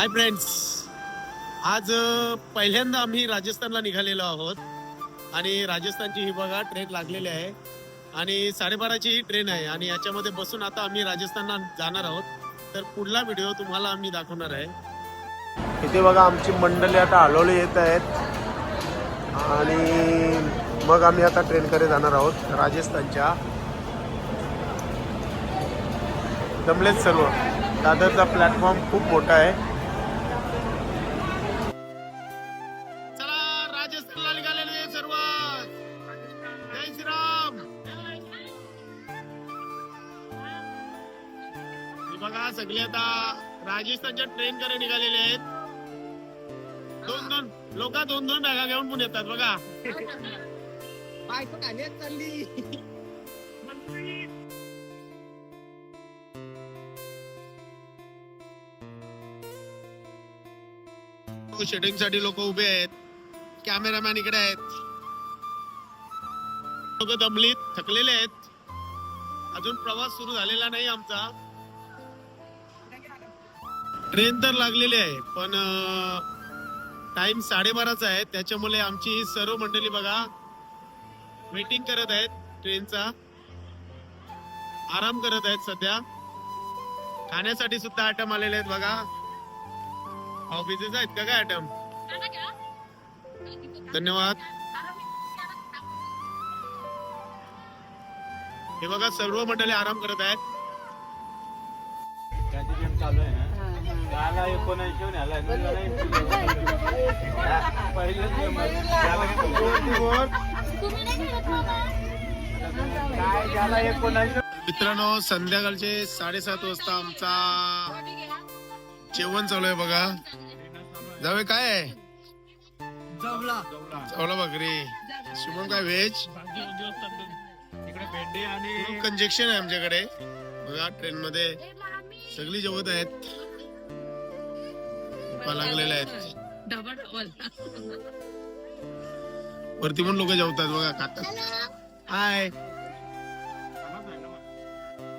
Hi friends आज पहिल्यांदा आम्ही राजस्थानला निघालेलो आहोत. आणि राजस्थानची ही बघा ट्रेन लागलेली आहे. आणि साडेबाराची ही ट्रेन आहे. आणि याच्यामध्ये बसून आता आम्ही राजस्थानला जाणार आहोत. तर पुढला व्हिडिओ तुम्हाला आम्ही दाखवणार आहे. इथे बघा आमची मंडळी आता हळूहळू येत आहेत. आणि मग आम्ही आता ट्रेनकडे जाणार आहोत राजस्थानच्या. जमलेच सर्व. दादरचा प्लॅटफॉर्म खूप मोठा आहे. बघा सगळे आता राजस्थानच्या ट्रेन कडे निघालेले आहेत. दोन दोन लोक दोन दोन बॅगा घेऊन पण येतात बघा. बायको खाण्यात चालली. शूटिंगसाठी लोक उभे आहेत. कॅमेरामॅन इकडे आहेत. लोक दमलीत थकलेले आहेत. अजून प्रवास सुरू झालेला नाही आमचा. ट्रेन तर लागलेली आहे पण टाइम साडेबाराचा आहे. त्याच्यामुळे आमची ही सर्व मंडळी बघा वेटिंग करत आहेत ट्रेनचा. आराम करत आहेत सध्या. खाण्यासाठी सुद्धा आयटम आलेले आहेत बघा. ऑफिसेस आहेत का काय आयटम? धन्यवाद. हे बघा सर्व मंडळी आराम करत आहेत. चालू आहे ना त्याला एकोणऐंशी? मित्रांनो संध्याकाळचे साडेसात वाजता आमचा जेवण चालू आहे बघा. जावे काय आहे? जमला चावला भाकरी. शुभम काय व्हेज? इकडे भेंडी आणि कंजेक्शन आहे आमच्याकडे. बघा ट्रेन मध्ये सगळी जेवत आहेत. भूका लागलेल्या आहेत. डबल डबल वरती पण लोक जेवतात बघा खातात. हाय